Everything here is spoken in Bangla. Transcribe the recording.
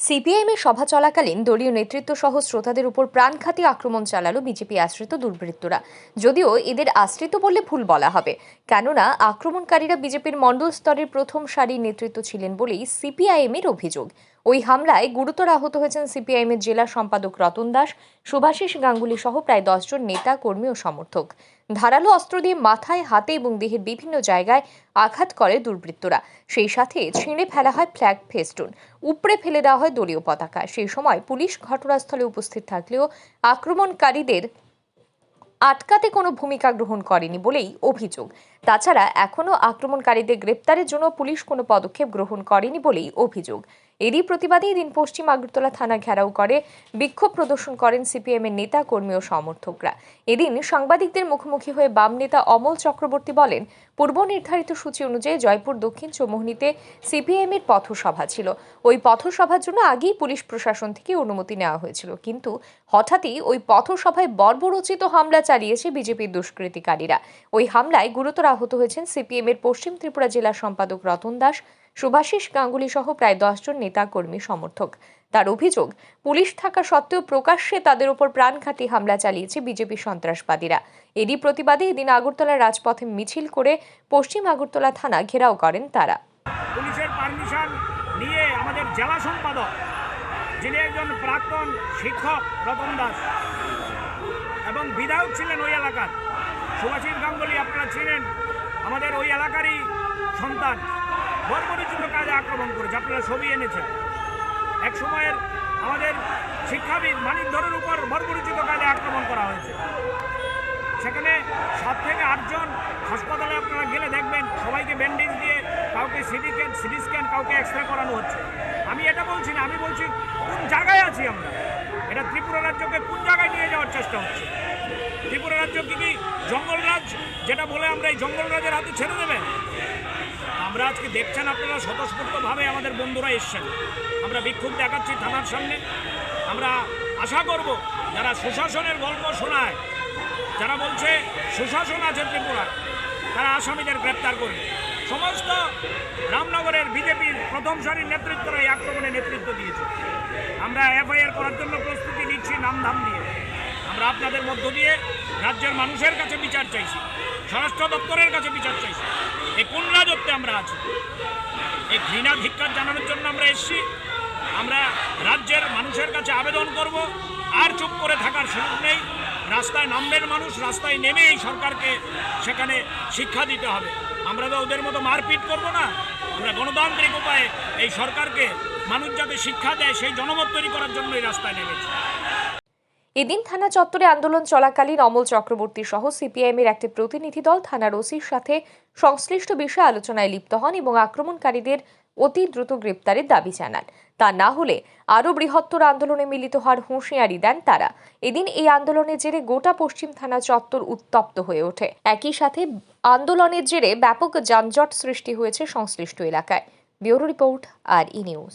সিপিআইএমের সভা চলাকালীন দলীয় নেতৃত্ব সহ শ্রোতাদের উপর প্রাণঘাতী আক্রমণ চালালো বিজেপি আশ্রিত দুর্বৃত্তরা। যদিও এদের আশ্রিত বললে ভুল বলা হবে। কেননা, আক্রমণকারীরা বিজেপির মণ্ডল স্তরের প্রথম সারির নেতৃত্ব ছিলেন বলেই সিপিআইএমের অভিযোগ। ওই হামলায় গুরুতর আহত হয়েছেন সিপিআইএমের জেলা সম্পাদক রতন দাস সুভাষিস গাঙ্গুলি সহ প্রায় দশজন নেতা, কর্মী ও সমর্থক। ধারালো অস্ত্র দিয়ে মাথায়, হাতে এবং দেহের বিভিন্ন জায়গায় আঘাত করে দুর্বৃত্তরা। সেই সাথে ছিঁড়ে ফেলা হয় ফ্ল্যাগ ফেস্টুন। উপড়ে ফেলে দেওয়া হয় দলীয় পতাকা। সেই সময় পুলিশ ঘটনাস্থলে উপস্থিত থাকলেও আক্রমণকারীদের আটকাতে কোনো ভূমিকা গ্রহণ করেনি বলেই অভিযোগ। তাছাড়া এখনও আক্রমণকারীদের গ্রেপ্তারের জন্য পুলিশ কোনো পদক্ষেপ গ্রহণ করেনি বলেই অভিযোগ। এরই প্রতিবাদে এদিন পশ্চিম আগরতলা থানা ঘেরাও করে, বিক্ষোভ প্রদর্শন করেন সিপিএমের নেতা, কর্মী ও সমর্থকরা। এদিন সাংবাদিকদের মুখোমুখি হয়ে বাম নেতা অমল চক্রবর্তী বলেন, পূর্ব নির্ধারিত সূচি অনুযায়ী জয়পুর, দক্ষিণ চৌমোহনীতে সিপিএমের পথসভা ছিল। ওই পথসভার জন্য আগেই পুলিশ প্রশাসন থেকে অনুমতি নেওয়া হয়েছিল। কিন্তু হঠাৎই ওই পথসভায় বর্বরচিত হামলা চালিয়েছে বিজেপির দুষ্কৃতিকারীরা। ওই হামলায় গুরুতর আহত হয়েছেন সিপিএমের পশ্চিম ত্রিপুরা জেলা সম্পাদক রতন দাস সুভাষিস গাঙ্গুলি সহ প্রায় দশজন নেতা কর্মী সমর্থক। তার অভিযোগ, পুলিশ থাকা সত্ত্বেও প্রকাশ্যে তাদের উপর প্রাণঘাতী হামলা চালিয়েছে বিজেপি সন্ত্রাসবাদীরা। এরই প্রতিবাদে এদিন আগরতলার রাজপথে মিছিল করে পশ্চিম আগরতলা থানা ঘেরাও করেন তারা। পুলিশের পারমিশন নিয়ে আমাদের জেলা সম্পাদক, যিনি একজন প্রাক্তন শিক্ষক রতন দাস এবং বিধায়ক ছিলেন ওই এলাকার, সুভাষিস গাঙ্গুলি আপনারা ছিলেন আমাদের ওই এলাকারই সন্তান। বর্বরিচিত কাজে আক্রমণ করেছে, আপনারা ছবি এনেছেন। এক সময়ের আমাদের শিক্ষাবিদ মানিক ধরের উপর বর্বরিচিত কাজে আক্রমণ করা হয়েছে। সেখানে সাত থেকে আটজন হাসপাতালে আপনারা গেলে দেখবেন, সবাইকে ব্যান্ডেজ দিয়ে কাউকে সিটি স্ক্যান সিটি স্ক্যান কাউকে এক্স রে করানো হচ্ছে। আমি এটা বলছি না, আমি বলছি কোন জায়গায় আছি আমরা? এটা ত্রিপুরা রাজ্যকে কোন জায়গায় নিয়ে যাওয়ার চেষ্টা হচ্ছে? ত্রিপুরা রাজ্য কি কি? জঙ্গলরাজ যেটা বলে আমরা এই জঙ্গল জঙ্গলরাজের হাতে ছেড়ে দেবে আমরা আজকে দেখছেন আপনারা স্বতঃস্ফূর্তভাবে আমাদের বন্ধুরা এসছেন। আমরা বিক্ষোভ দেখাচ্ছি থানার সামনে। আমরা আশা করব যারা সুশাসনের গল্প শোনায়, যারা বলছে সুশাসন আছে ত্রিপুরায়, তারা আসামিদের গ্রেপ্তার করবে। সমস্ত রামনগরের বিজেপির প্রথম সারির নেতৃত্বরা এই আক্রমণে নেতৃত্ব দিয়েছে। আমরা এফআইআর করার জন্য প্রস্তুতি নিচ্ছি, নামধাম দিয়ে আমরা আপনাদের মধ্য দিয়ে রাজ্যের মানুষের কাছে বিচার চাইছি, স্বরাষ্ট্র দপ্তরের কাছে বিচার চাইছি। এই কোন রাজত্বে আমরা আছি? এই ঘৃণা ধিক্কার জানানোর জন্য আমরা এসেছি। আমরা রাজ্যের মানুষের কাছে আবেদন করব। আর চুপ করে থাকার সুযোগ নেই। রাস্তায় নামবেন মানুষ, রাস্তায় নেমে এই সরকারকে সেখানে শিক্ষা দিতে হবে। আমরা তো ওদের মতো মারপিট করব না। আমরা গণতান্ত্রিক উপায়ে এই সরকারকে মানুষ যাতে শিক্ষা দেয়, সেই জনমত তৈরি করার জন্য এই রাস্তায় নেমেছে। এদিন থানা চত্বরে আন্দোলন চলাকালীন অমল চক্রবর্তী সহ সিপিআইএমের একটি প্রতিনিধি দল থানার ওসির সাথে সংশ্লিষ্ট বিষয়ে আলোচনায় লিপ্ত হন এবং আক্রমণকারীদের অতি দ্রুত গ্রেপ্তারের দাবি জানান। তা না হলে আরও বৃহত্তর আন্দোলনে মিলিত হওয়ার হুঁশিয়ারি দেন তারা। এদিন এই আন্দোলনের জেরে গোটা পশ্চিম থানা চত্বর উত্তপ্ত হয়ে ওঠে। একই সাথে আন্দোলনের জেরে ব্যাপক যানজট সৃষ্টি হয়েছে সংশ্লিষ্ট এলাকায়। Bureau report R E news.